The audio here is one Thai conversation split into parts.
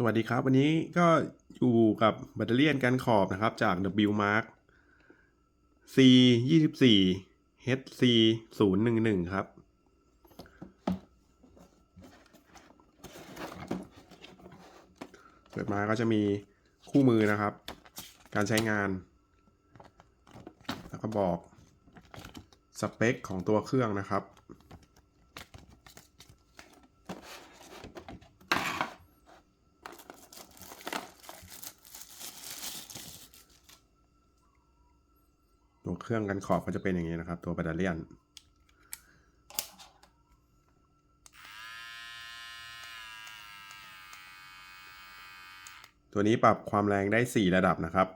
สวัสดีครับ วันนี้ก็อยู่กับแบตเตอรี่กันขอบนะครับ จาก W Mark C 24 HC 011ครับ เปิดมาก็จะมีคู่มือนะครับ การใช้งาน แล้วก็บอกสเปคของตัวเครื่องนะครับ ตัวเครื่องกันขอบก็จะเป็นอย่างนี้นะครับ ตัวแบตเตอรี่ยนตัวนี้ปรับความแรงได้ 4 ระดับนะครับ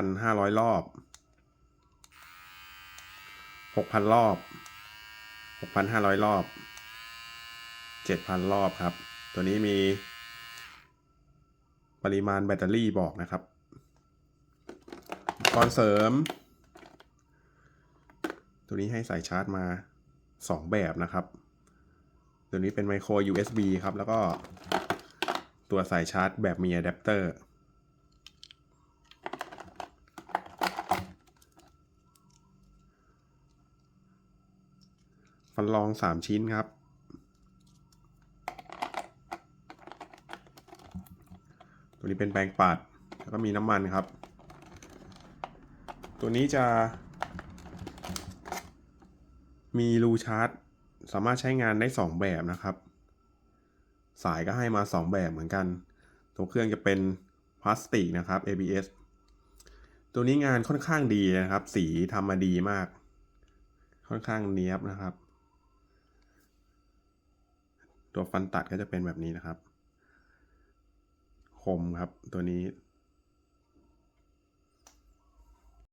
5,500 รอบ 6,000 รอบ 6,500 รอบ 7,000 รอบครับ ตัวนี้มีปริมาณแบตเตอรี่บอกนะครับก่อนเสริม ตัวนี้ให้สายชาร์จมา 2 แบบนะครับ ตัวนี้เป็นไมโคร USB ครับ แล้วก็ตัวสายชาร์จแบบมีอะแดปเตอร์ฟันรอง 3 ชิ้นครับ ตัวนี้เป็นแปรงปัด แล้วก็มีน้ำมันครับ ตัวนี้จะ มีรูชาร์จสามารถใช้งานได้ 2 แบบนะครับ สายก็ให้มา 2 แบบเหมือนกัน ตัวเครื่องจะเป็นพลาสติกนะครับ ABS ตัวนี้งานค่อนข้างดีนะครับ สีทำมาดีมาก ค่อนข้างเนี้ยบนะครับ ตัวฟันตัดก็จะเป็นแบบนี้นะครับ คมครับตัวนี้